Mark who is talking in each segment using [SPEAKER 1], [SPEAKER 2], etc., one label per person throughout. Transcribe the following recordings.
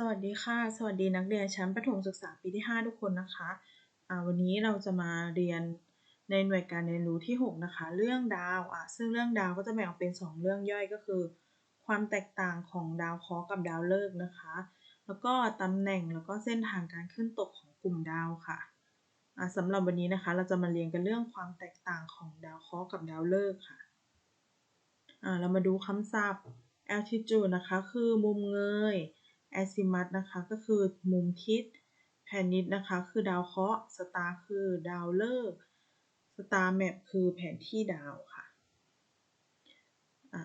[SPEAKER 1] สวัสดีค่ะ สวัสดีนักเรียนชั้นประถมศึกษาปีที่ 5 ทุกคนนะคะอ่าวันนี้เราจะมาเรียนในหน่วยการเรียนรู้ที่ 6 นะคะ เรื่องดาวอะซึ่งเรื่องดาวก็จะแบ่งออกเป็น 2 เรื่องย่อยก็คือ ความแตกต่างของดาวเคราะห์กับดาวฤกษ์นะคะ แล้วก็ตำแหน่งแล้วก็เส้นทางการขึ้นตกของกลุ่มดาวค่ะอ่าสำหรับวันนี้นะคะเราจะมาเรียนกันเรื่องความแตกต่างของดาวเคราะห์กับดาวฤกษ์ค่ะอ่าเรามาดูคำศัพท์ altitude นะคะ คือมุมเงย azimuth นะคะก็คือมุมทิศ planet นะคะคือดาวเคราะห์ star คือดาวฤกษ์ star map คือแผนที่ดาวค่ะะ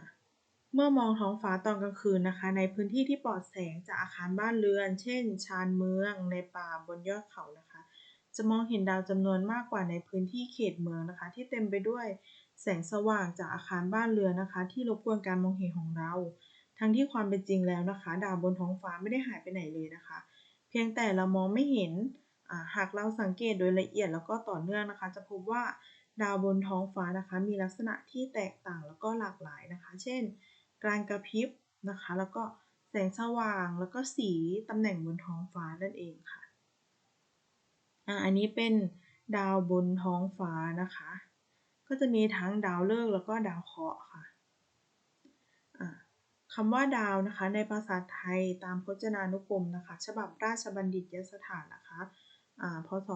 [SPEAKER 1] เมื่อมองท้องฟ้าตอนกลางคืนนะคะ ในพื้นที่ที่ปลอดแสงจากอาคารบ้านเรือน เช่น ชานเมืองในป่าบนยอดเขานะคะ จะมองเห็นดาวจำนวนมากกว่าในพื้นที่เขตเมืองนะคะ ที่เต็มไปด้วยแสงสว่างจากอาคารบ้านเรือนนะคะ ที่รบกวนการมองเห็นของเรา ทั้งที่ความเป็นจริงแล้วนะคะ ดาวบนท้องฟ้าไม่ได้หายไปไหนเลยนะคะ เพียงแต่เรามองไม่เห็นหากเราสังเกตโดยละเอียดแล้วก็ต่อเนื่องนะคะ จะพบว่าดาวบนท้องฟ้านะคะ มีลักษณะที่แตกต่างแล้วก็หลากหลายนะคะ เช่น การกระพริบนะคะ แล้วก็แสงสว่างแล้วก็สีตำแหน่งบนท้องฟ้านั่นเองค่ะอ่าอันนี้เป็นดาวบนท้องฟ้านะคะ ก็จะมีทั้งดาวฤกษ์แล้วก็ดาวเคราะห์ค่ะ คำว่าดาวนะคะ ในภาษาไทยตามพจนานุกรมนะคะ ฉบับราชบัณฑิตยสถานนะคะอ่าพศ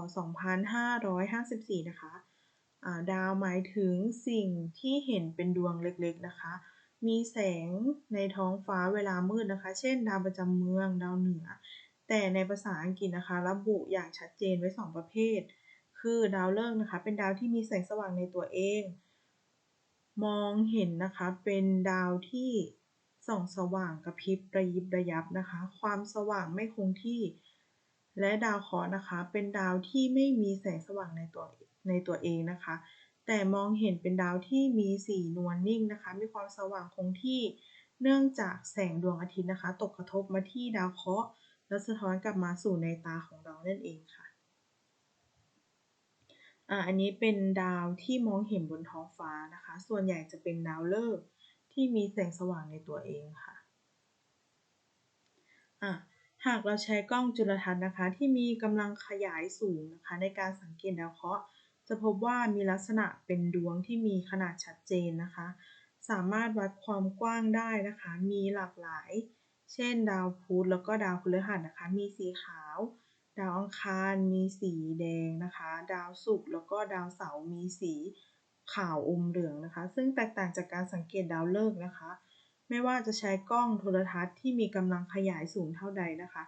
[SPEAKER 1] 2554 นะคะดาวหมายถึงสิ่งที่เห็นเป็นดวงเล็กๆนะคะ มีแสงในท้องฟ้าเวลามืดนะคะ เช่น ดาวประจำเมืองดาวเหนือ แต่ในภาษาอังกฤษนะคะ ระบุอย่างชัดเจนไว้ 2 ประเภท คือดาวฤกษ์นะคะ เป็นดาวที่มีแสงสว่างในตัวเอง มองเห็นนะคะ เป็นดาวที่ ส่องสว่างกระพริบระยิบระยับนะคะ ความสว่างไม่คงที่ และดาวเคราะห์นะคะ เป็นดาวที่ไม่มีแสงสว่างในตัวในตัวเองนะคะ แต่มองเห็นเป็นดาวที่มีสีนวลนิ่งนะคะ มีความสว่างคงที่ เนื่องจากแสงดวงอาทิตย์นะคะ ตกกระทบมาที่ดาวเคราะห์แล้วสะท้อนกลับมาสู่ในตาของเรานั่นเองค่ะอ่าอันนี้เป็นดาวที่มองเห็นบนท้องฟ้านะคะ ส่วนใหญ่จะเป็นดาวฤกษ์ ที่มีแสงสว่างในตัวเองค่ะอะหากเราใช้กล้องจุลทรรศน์นะคะ ที่มีกำลังขยายสูงนะคะ ในการสังเกตดาวเคราะห์จะพบว่ามีลักษณะเป็นดวงที่มีขนาดชัดเจนนะคะ สามารถวัดความกว้างได้นะคะ มีหลากหลาย เช่น ดาวพุธแล้วก็ดาวพฤหัสนะคะ มีสีขาว ดาวอังคาร มีสีแดงนะคะ ดาวศุกร์แล้วก็ดาวเสาร์มีสี ขาวอมเหลืองนะคะ ซึ่งแตกต่างจากการสังเกตดาวฤกษ์นะคะ ไม่ว่าจะใช้กล้องโทรทัศน์ที่มีกำลังขยายสูงเท่าใดนะคะ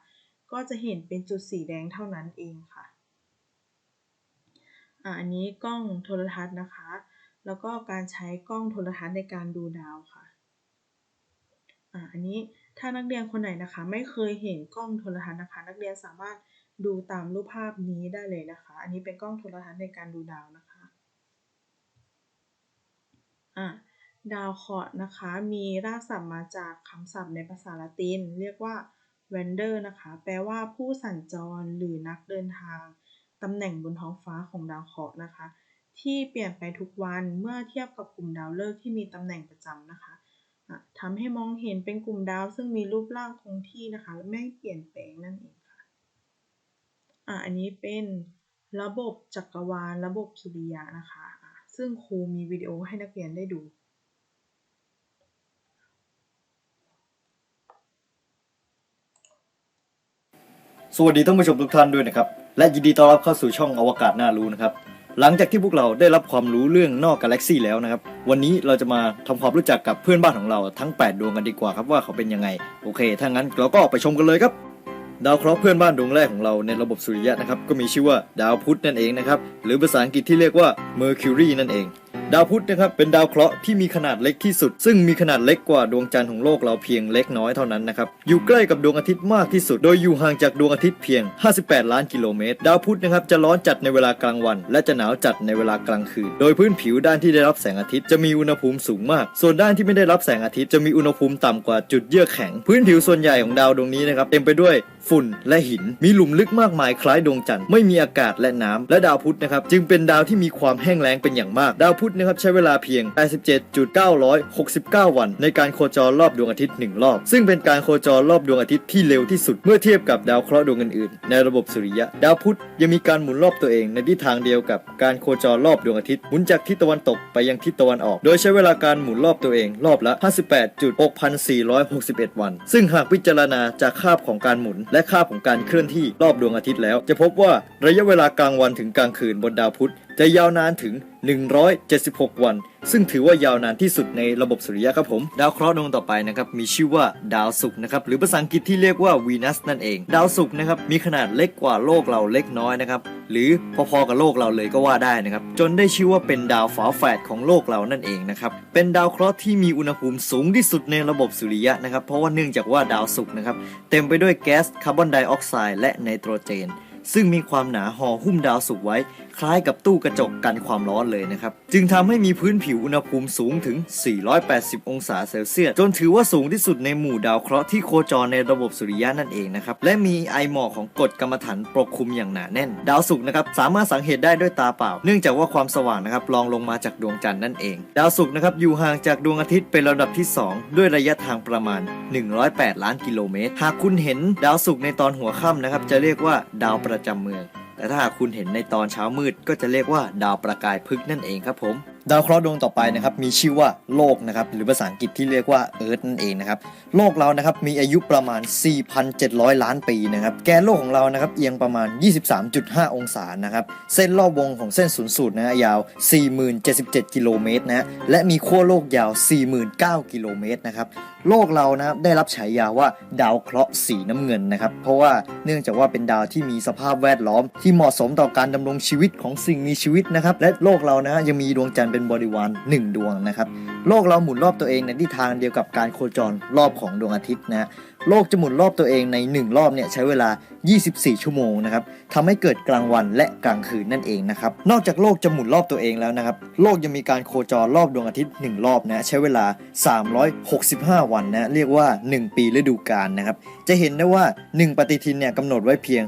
[SPEAKER 1] ก็จะเห็นเป็นจุดสีแดงเท่านั้นเองค่ะอันนี้กล้องโทรทัศน์นะคะ แล้วก็การใช้กล้องโทรทัศน์ในการดูดาวค่ะอันนี้ถ้านักเรียนคนไหนนะคะ ไม่เคยเห็นกล้องโทรทัศน์นะคะ นักเรียนสามารถดูตามรูปภาพนี้ได้เลยนะคะ อันนี้เป็นกล้องโทรทัศน์ในการดูดาวนะคะ อะดาวเคราะห์นะคะ มีรากศัพท์มาจากคำศัพท์ในภาษาละติน เรียกว่า wander นะคะ แปลว่าผู้สัญจรหรือนักเดินทาง ตำแหน่งบนท้องฟ้าของดาวเคราะห์นะคะ ที่เปลี่ยนไปทุกวันเมื่อเทียบกับกลุ่มดาวฤกษ์ที่มีตำแหน่งประจำนะคะทำให้มองเห็นเป็นกลุ่มดาวซึ่งมีรูปร่างคงที่นะคะและไม่เปลี่ยนแปลงนั่นเองค่ะอะ อันนี้เป็นระบบจักรวาลระบบสุริยะนะคะ ซึ่งครูมีวิดีโอให้นักเรียนได้ดู
[SPEAKER 2] สวัสดีท่านผู้ชมทุกท่านด้วยนะครับ และยินดีต้อนรับเข้าสู่ช่องอวกาศน่ารู้นะครับ หลังจากที่พวกเราได้รับความรู้เรื่องนอกกาแล็กซี่แล้วนะครับ วันนี้เราจะมาทำความรู้จักกับเพื่อนบ้านของเราทั้ง 8 ดวงกันดีกว่าครับว่าเขาเป็นยังไง โอเค ถ้างั้นเราก็ไปชมกันเลยครับ ดาวเคราะห์เพื่อนบ้านดวงแรกของเราในระบบสุริยะนะครับก็มีชื่อว่าดาวพุธนั่นเองนะครับหรือภาษาอังกฤษที่เรียกว่า Mercury นั่นเอง ดาวพุธนะครับเป็นดาวเคราะห์ที่มีขนาดเล็กที่สุด ซึ่งมีขนาดเล็กกว่าดวงจันทร์ของโลกเราเพียงเล็กน้อยเท่านั้นนะครับอยู่ใกล้กับดวงอาทิตย์มากที่สุด โดยอยู่ห่างจากดวงอาทิตย์เพียง 58 ล้านกิโลเมตร ดาวพุธนะครับจะร้อนจัดในเวลากลางวัน และจะหนาวจัดในเวลากลางคืน โดยพื้นผิวด้านที่ได้รับแสงอาทิตย์จะมีอุณหภูมิสูงมาก ส่วนด้านที่ไม่ได้รับแสงอาทิตย์จะมีอุณหภูมิต่ำกว่าจุดเยือกแข็ง พื้นผิวส่วนใหญ่ของดาวดวงนี้นะครับเต็มไปด้วยฝุ่นและหิน มีหลุมลึกมากมายคล้ายดวงจันทร์ไม่มีอากาศและน้ำและดาวพุธนะครับจึงเป็นดาวที่มีความแห้งแล้งเป็นอย่างมาก ดาวพุธนะครับใช้เวลาเพียง 87.969 วัน ในการโคจรรอบดวงอาทิตย์หนึ่งรอบ ซึ่งเป็นการโคจรรอบดวงอาทิตย์ที่เร็วที่สุดเมื่อเทียบกับดาวเคราะห์ดวงอื่นๆในระบบสุริยะ ดาวพุธยังมีการหมุนรอบตัวเองในทิศทางเดียวกับการโคจรรอบดวงอาทิตย์หมุนจากทิศตะวันตกไปยังทิศตะวันออก โดยใช้เวลาการหมุนรอบตัวเองรอบละ 58.6461 วัน ซึ่งหากพิจารณาจากคาบของการหมุน และคาบของการเคลื่อนที่รอบดวงอาทิตย์แล้ว จะพบว่าระยะเวลากลางวันถึงกลางคืนบนดาวพุธ จะยาวนานถึง 176 วัน ซึ่งถือว่ายาวนานที่สุดในระบบสุริยะครับผม ดาวเคราะห์ดวงต่อไปนะครับมีชื่อว่าดาวศุกร์นะครับหรือภาษาอังกฤษที่เรียกว่าวีนัสนั่นเอง ดาวศุกร์นะครับมีขนาดเล็กกว่าโลกเราเล็กน้อยนะครับหรือพอๆกับโลกเราเลยก็ว่าได้นะครับ จนได้ชื่อว่าเป็นดาวฝาแฝดของโลกเรานั่นเองนะครับ เป็นดาวเคราะห์ที่มีอุณหภูมิสูงที่สุดในระบบสุริยะนะครับ เพราะว่าเนื่องจากว่าดาวศุกร์นะครับ เต็มไปด้วยแก๊สคาร์บอนไดออกไซด์และไนโตรเจน ซึ่งมีความหนาห่อหุ้มดาวศุกร์ไว้ คล้ายกับตู้กระจกกันความร้อนเลยนะครับ จึงทำให้มีพื้นผิวอุณหภูมิสูงถึง 480 องศาเซลเซียส จนถือว่าสูงที่สุดในหมู่ดาวเคราะห์ที่โคจรในระบบสุริยะนั่นเองนะครับ และมีไอหมอกของกรดกรรมฐานปกคลุมอย่างหนาแน่น ดาวศุกร์นะครับสามารถสังเกตได้ด้วยตาเปล่า เนื่องจากว่าความสว่างนะครับรองลงมาจากดวงจันทร์นั่นเอง ดาวศุกร์นะครับอยู่ห่างจากดวงอาทิตย์เป็นระดับที่ 2 ด้วยระยะทางประมาณ 108 ล้านกิโลเมตร หากคุณเห็นดาวศุกร์ในตอนหัวค่ำนะครับจะเรียกว่าดาวประจำเมือง แต่ถ้าหากคุณเห็นในตอนเช้ามืดก็จะเรียกว่าดาวประกายพฤกษ์นั่นเองครับผม ดาวเคราะห์ดวงต่อไปนะครับมีชื่อว่าโลกนะครับหรือภาษาอังกฤษที่เรียกว่าเอิร์ธนั่นเองนะครับโลกเรานะครับมีอายุประมาณ 4,700 ล้านปีนะครับแกนโลกของเรานะครับเอียงประมาณ 23.5 องศานะครับเส้นรอบวงของเส้นศูนย์สูตรนะยาว 4077 กิโลเมตรนะและมีขั้วโลกยาว 49,000กิโลเมตรนะครับโลกเรานะครับได้รับฉายาว่าดาวเคราะห์สีน้ำเงินนะครับเพราะว่าเนื่องจากว่าเป็นดาวที่มีสภาพแวดล้อม ที่เหมาะสมต่อการดำรงชีวิตของสิ่งมีชีวิตนะครับและโลกเรานะฮะยังมีดวงจันทร์เป็นบริวารหนึ่งดวงนะครับโลกเราหมุนรอบตัวเองในทิศทางเดียวกับการโคจรรอบของดวงอาทิตย์นะฮะโลกจะหมุนรอบตัวเองใน 1 รอบเนี่ยใช้เวลา 24 ชั่วโมงนะครับทำให้เกิดกลางวันและกลางคืนนั่นเองนะครับนอกจากโลกจะหมุนรอบตัวเองแล้วนะครับโลกยังมีการโคจรรอบดวงอาทิตย์ 1 รอบนะใช้เวลา 365 วันนะเรียกว่า 1 ปีฤดูกาลนะครับจะเห็นได้ว่า 1 ปฏิทินเนี่ยกำหนดไว้เพียง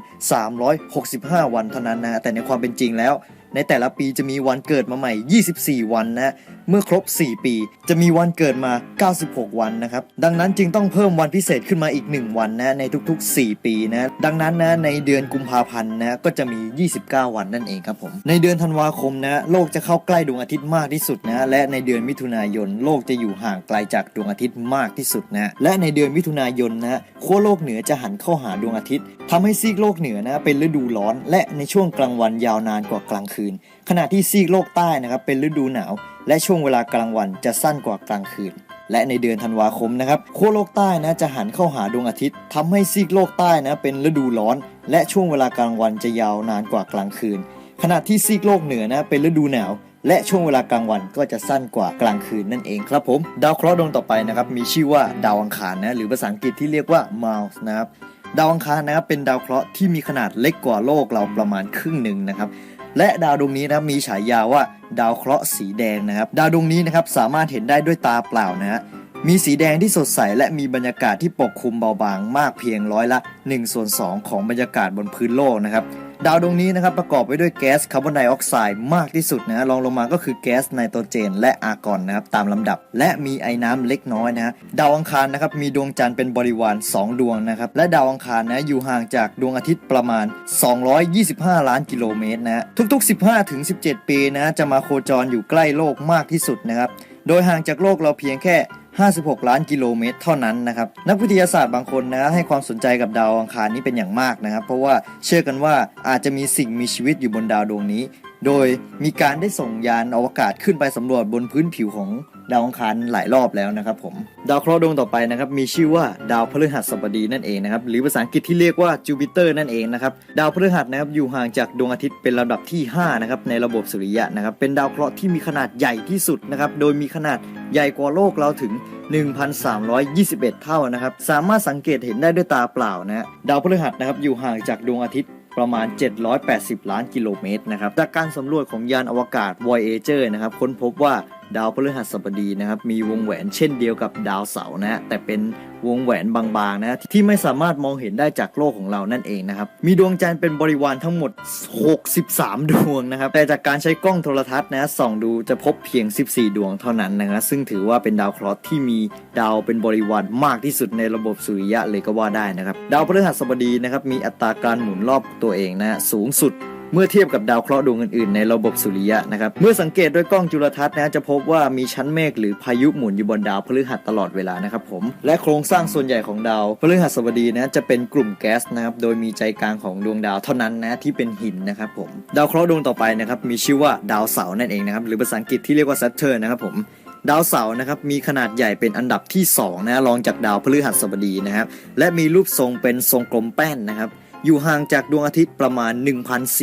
[SPEAKER 2] 365 วันเท่านั้นนะแต่ในความเป็นจริงแล้ว ในแต่ละปีจะมีวันเกิดมาใหม่ 24 วันนะ เมื่อครบ 4 ปี จะมีวันเกิดมา 96 วันนะครับ ดังนั้นจึงต้องเพิ่มวันพิเศษขึ้นมาอีก 1 วันนะในทุก ๆ 4 ปีนะ ดังนั้นนะในเดือนกุมภาพันธ์นะก็จะมี 29 วันนั่นเองครับผม ในเดือนธันวาคมนะโลกจะเข้าใกล้ดวงอาทิตย์มากที่สุดนะ และในเดือนมิถุนายน โลกจะอยู่ห่างไกลจากดวงอาทิตย์มากที่สุดนะและในเดือนมิถุนายนนะขั้วโลกเหนือจะหันเข้าหาดวงอาทิตย์ทำให้ซีกโลกเหนือนะเป็นฤดูร้อน และในช่วงกลางวันยาวนานกว่ากลางคืน ขณะที่ซีกโลกใต้นะครับเป็นฤดูหนาว และช่วงเวลากลางวันจะสั้นกว่ากลางคืน และในเดือนธันวาคมนะครับขั้วโลกใต้นะจะหันเข้าหาดวงอาทิตย์ทำให้ซีกโลกใต้นะเป็นฤดูร้อน และช่วงเวลากลางวันจะยาวนานกว่ากลางคืน ขณะที่ซีกโลกเหนือนะเป็นฤดูหนาวและช่วงเวลากลางวันก็จะสั้นกว่ากลางคืนนั่นเองครับผม ดาวเคราะห์ดวงต่อไปนะครับมีชื่อว่าดาวอังคารนะหรือภาษาอังกฤษที่เรียกว่า Mars นะครับดาวอังคารนะครับเป็นดาวเคราะห์ที่มีขนาดเล็กกว่าโลกเราประมาณครึ่งหนึ่งนะครับ และดาวดวงนี้นะครับมีฉายาว่าดาวเคราะห์สีแดงนะครับ ดาวดวงนี้นะครับสามารถเห็นได้ด้วยตาเปล่านะฮะมีสีแดงที่สดใสและมีบรรยากาศที่ปกคลุมเบาบางมากเพียงร้อยละ1ส่วน2ของบรรยากาศบนพื้นโลกนะครับ ดาวดวงนี้นะครับประกอบไปด้วยแก๊สคาร์บอนไดออกไซด์มากที่สุดนะรองลงมาก็คือแก๊สไนโตรเจน และอาร์กอนนะครับตามลำดับ และมีไอ้น้ำเล็กน้อยนะดาวอังคารนะครับมีดวงจันทร์เป็นบริวาร 2 ดวงนะครับและดาวอังคารนะอยู่ห่างจากดวงอาทิตย์ประมาณ 225 ล้านกิโลเมตรนะฮะทุก ๆ 15ถึง17 ปีนะจะมาโคจรอยู่ใกล้โลกมากที่สุดนะครับโดยห่างจากโลกเราเพียงแค่ 56 ล้านกิโลเมตรเท่านั้นนะครับ นักวิทยาศาสตร์บางคนนะให้ความสนใจกับดาวอังคารนี้เป็นอย่างมากนะครับ เพราะว่าเชื่อกันว่าอาจจะมีสิ่งมีชีวิตอยู่บนดาวดวงนี้ โดยมีการได้ส่งยานอวกาศขึ้นไปสำรวจบนพื้นผิวของ ดาวอังคารหลายรอบแล้วนะครับผม ดาวเคราะห์ดวงต่อไปนะครับมีชื่อว่าดาวพฤหัสบดีนั่นเองนะครับหรือภาษาอังกฤษที่เรียกว่าจูปิเตอร์นั่นเองนะครับดาวพฤหัสนะครับอยู่ห่างจากดวงอาทิตย์เป็นลำดับที่5นะครับในระบบสุริยะนะครับเป็นดาวเคราะห์ที่มีขนาดใหญ่ที่สุดนะครับโดยมีขนาดใหญ่กว่าโลกเราถึง 1,321 เท่านะครับสามารถสังเกตเห็นได้ด้วยตาเปล่านะฮะดาวพฤหัสนะครับอยู่ห่างจากดวงอาทิตย์ประมาณ 780 ล้านกิโลเมตรนะครับ จากการสำรวจของยานอวกาศ Voyager นะครับ ค้นพบว่า ดาวพฤหัสบดีนะครับมีวงแหวนเช่นเดียวกับดาวเสาร์นะแต่เป็นวงแหวนบางๆนะที่ไม่สามารถมองเห็นได้จากโลกของเรานั่นเองนะครับมีดวงจันทร์เป็นบริวารทั้งหมด 63 ดวงนะครับแต่จากการใช้กล้องโทรทัศน์นะส่องดูจะพบเพียง 14 ดวงเท่านั้นนะครับซึ่งถือว่าเป็นดาวเคราะห์ที่มีดาวเป็นบริวารมากที่สุดในระบบสุริยะเลยก็ว่าได้นะครับดาวพฤหัสบดีนะครับมีอัตราการหมุนรอบตัวเองนะสูงสุด เมื่อเทียบกับดาวเคราะห์ดวงอื่นๆ ในระบบสุริยะนะครับ เมื่อสังเกตด้วยกล้องจุลทรรศน์นะจะพบว่ามีชั้นเมฆหรือพายุหมุนอยู่บนดาวพฤหัสตลอดเวลานะครับผม และโครงสร้างส่วนใหญ่ของดาวพฤหัสบดีนะจะเป็นกลุ่มแก๊สนะครับ โดยมีใจกลางของดวงดาวเท่านั้นนะที่เป็นหินนะครับผม ดาวเคราะห์ดวงต่อไปนะครับมีชื่อว่าดาวเสาร์นั่นเองนะครับ หรือภาษาอังกฤษที่เรียกว่า Saturn นะครับผมดาวเสาร์นะครับมีขนาดใหญ่เป็นอันดับที่2นะรองจากดาวพฤหัสบดีนะครับ และมีรูปทรงเป็นทรงกลมแป้นนะครับ อยู่ห่างจากดวงอาทิตย์ประมาณ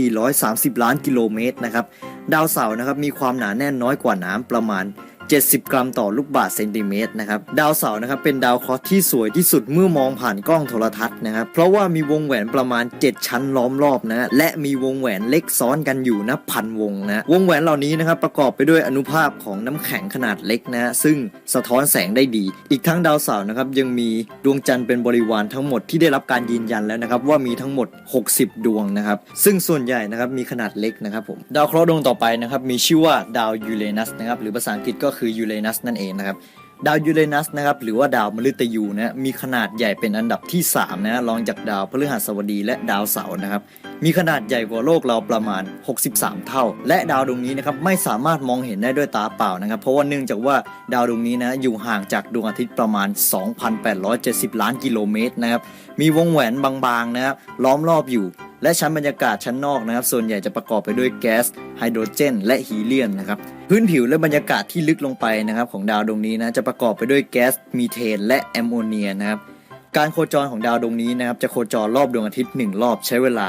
[SPEAKER 2] 1,430 ล้านกิโลเมตรนะครับ ดาวเสาร์นะครับมีความหนาแน่นน้อยกว่าน้ำประมาณ 70 กรัมต่อลูกบาศก์เซนติเมตรนะครับ ดาวเสาร์นะครับเป็นดาวเคราะห์ที่สวยที่สุดเมื่อมองผ่านกล้องโทรทัศน์นะครับ เพราะว่ามีวงแหวนประมาณ 7 ชั้นล้อมรอบนะและมีวงแหวนเล็กซ้อนกันอยู่นับพันวงนะวงแหวนเหล่านี้นะครับประกอบไปด้วยอนุภาคของน้ำแข็งขนาดเล็กนะซึ่งสะท้อนแสงได้ดี อีกทั้งดาวเสาร์นะครับยังมีดวงจันทร์เป็นบริวารทั้งหมดที่ได้รับการยืนยันแล้วนะครับว่ามีทั้งหมด 60 ดวงนะครับซึ่งส่วนใหญ่นะครับมีขนาดเล็กนะครับผมดาวเคราะห์ดวงต่อไปนะครับมีชื่อว่าดาวยูเรนัสนะครับหรือภาษาอังกฤษก็คือยูเรนัสนั่นเองนะครับดาวยูเรนัสนะครับหรือว่าดาวมฤตยูนะมีขนาดใหญ่เป็นอันดับที่3นะรองจากดาวพฤหัสบดีและดาวเสาร์นะครับ มีขนาดใหญ่กว่าโลกเราประมาณ 63 เท่า และดาวดวงนี้นะครับไม่สามารถมองเห็นได้ด้วยตาเปล่านะครับ เพราะว่าเนื่องจากว่าดาวดวงนี้นะอยู่ห่างจากดวงอาทิตย์ประมาณ 2,870 ล้านกิโลเมตรนะครับ มีวงแหวนบางๆนะครับล้อมรอบอยู่ และชั้นบรรยากาศชั้นนอกนะครับ ส่วนใหญ่จะประกอบไปด้วยแก๊สไฮโดรเจน และฮีเลียมนะครับพื้นผิวและบรรยากาศที่ลึกลงไปนะครับของดาวดวงนี้นะจะประกอบไปด้วยแก๊สมีเทน และแอมโมเนียนะครับ การโคจรของดาวดวงนี้นะครับจะโคจรรอบดวงอาทิตย์ 1 รอบใช้เวลา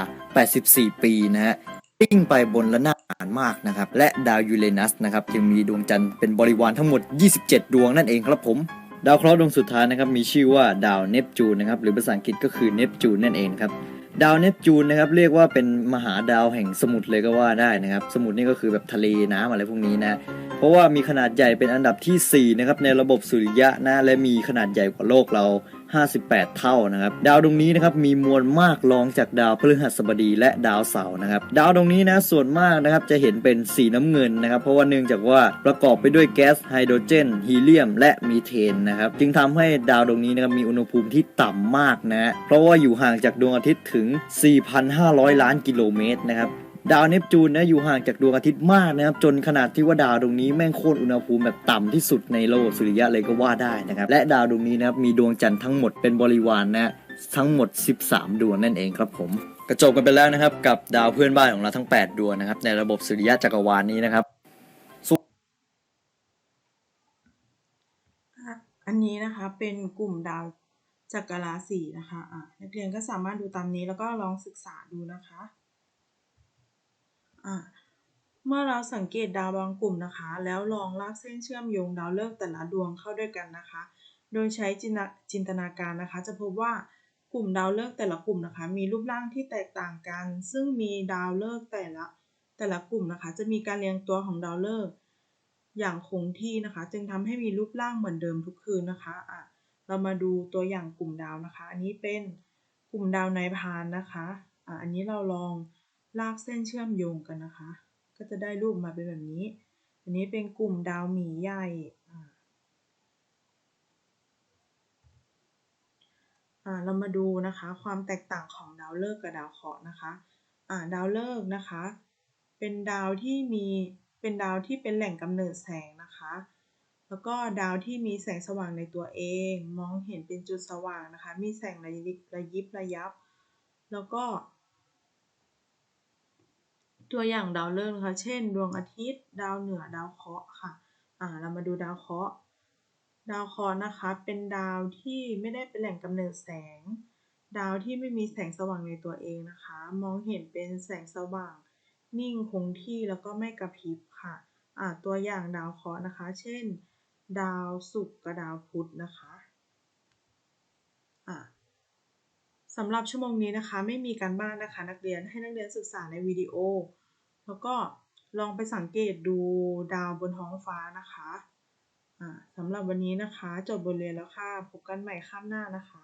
[SPEAKER 2] 84 ปีนะฮะวิ่งไปบนระนาบนานมากนะครับและดาวยูเรนัสนะครับยังมีดวงจันทร์เป็นบริวารทั้งหมด 27 ดวงนั่นเองครับผมดาวเคราะห์ดวงสุดท้ายนะครับมีชื่อว่าดาวเนปจูนนะครับหรือภาษาอังกฤษก็คือเนปจูนนั่นเองครับดาวเนปจูนนะครับเรียกว่าเป็นมหาดาวแห่งสมุทรเลยก็ว่าได้นะครับสมุทรนี่ก็คือแบบทะเลน้ำอะไรพวกนี้นะเพราะว่ามีขนาดใหญ่เป็นอันดับทีสี่4นะครับในระบบสุริยะนะและมีขนาดใหญ่กว่าโลกเรา 58 เท่านะครับ ดาวดวงนี้นะครับมีมวลมากรองจากดาวพฤหัสบดีและดาวเสาร์นะครับ ดาวดวงนี้นะส่วนมากนะครับจะเห็นเป็นสีน้ำเงินนะครับ เพราะว่าเนื่องจากว่าประกอบไปด้วยแก๊สไฮโดรเจนฮีเลียม และมีเทนนะครับ จึงทำให้ดาวดวงนี้นะครับมีอุณหภูมิที่ต่ำมากนะ เพราะว่าอยู่ห่างจากดวงอาทิตย์ถึง 4,500 ล้านกิโลเมตรนะครับ ดาวเนปจูนนะอยู่ห่างจากดวงอาทิตย์มากนะครับจนขนาดที่ว่าดาวดวงนี้แม่งโค่นอุณหภูมิแบบต่ำที่สุดในระบบสุริยะเลยก็ว่าได้นะครับและดาวดวงนี้นะครับมีดวงจันทร์ทั้งหมดเป็นบริวารนะทั้งหมด 13 ดวงนั่นเองครับผมกระจบกันไปแล้วนะครับกับดาวเพื่อนบ้านของเราทั้ง 8 ดวงนะครับในระบบสุริยะจักรวาลนี้นะครับ
[SPEAKER 1] อันนี้นะคะเป็นกลุ่มดาวจักรราศีนะคะอะนักเรียนก็สามารถดูตามนี้แล้วก็ลองศึกษาดูนะคะ อะเมื่อเราสังเกตดาวบางกลุ่มนะคะ แล้วลองลากเส้นเชื่อมโยงดาวฤกษ์แต่ละดวงเข้าด้วยกันนะคะ โดยใช้จินตนาจินตนาการนะคะ จะพบว่ากลุ่มดาวฤกษ์แต่ละกลุ่มนะคะ มีรูปร่างที่แตกต่างกัน ซึ่งมีดาวฤกษ์แต่ละแต่ละกลุ่มนะคะ จะมีการเรียงตัวของดาวฤกษ์อย่างคงที่นะคะ จึงทำให้มีรูปร่างเหมือนเดิมทุกคืนนะคะอะเรามาดูตัวอย่างกลุ่มดาวนะคะ อันนี้เป็นกลุ่มดาวนายพานนะคะอะอันนี้เราลอง ลากเส้นเชื่อมโยงกันนะคะ ก็จะได้รูปมาเป็นแบบนี้ อันนี้เป็นกลุ่มดาวหมีใหญ่เรามาดูนะคะความแตกต่างของดาวฤกษ์กับดาวเคราะห์นะคะดาวฤกษ์นะคะ เป็นดาวที่มีเป็นดาวที่เป็นแหล่งกำเนิดแสงนะคะ แล้วก็ดาวที่มีแสงสว่างในตัวเอง มองเห็นเป็นจุดสว่างนะคะ มีแสงระยิบระยิบระยับ แล้วก็ ตัวอย่างดาวฤกษ์นะคะ เช่น ดวงอาทิตย์ ดาวเหนือ ดาวเคราะห์ค่ะ อ่า เรามาดูดาวเคราะห์ ดาวเคราะห์นะคะ เป็นดาวที่ไม่ได้เป็นแหล่งกำเนิดแสง ดาวที่ไม่มีแสงสว่างในตัวเองนะคะ มองเห็นเป็นแสงสว่าง นิ่งคงที่แล้วก็ไม่กระพริบค่ะ อ่า ตัวอย่างดาวเคราะห์นะคะ เช่น ดาวศุกร์กับดาวพุธนะคะ อ่าสำหรับชั่วโมงนี้นะคะ ไม่มีการบ้านนะคะ นักเรียนให้นักเรียนศึกษาในวิดีโอ แล้วก็ลองไปสังเกตดูดาวบนท้องฟ้านะคะอ่าสำหรับวันนี้นะคะ จบบทเรียนแล้วค่ะ พบกันใหม่ข้ามหน้านะคะ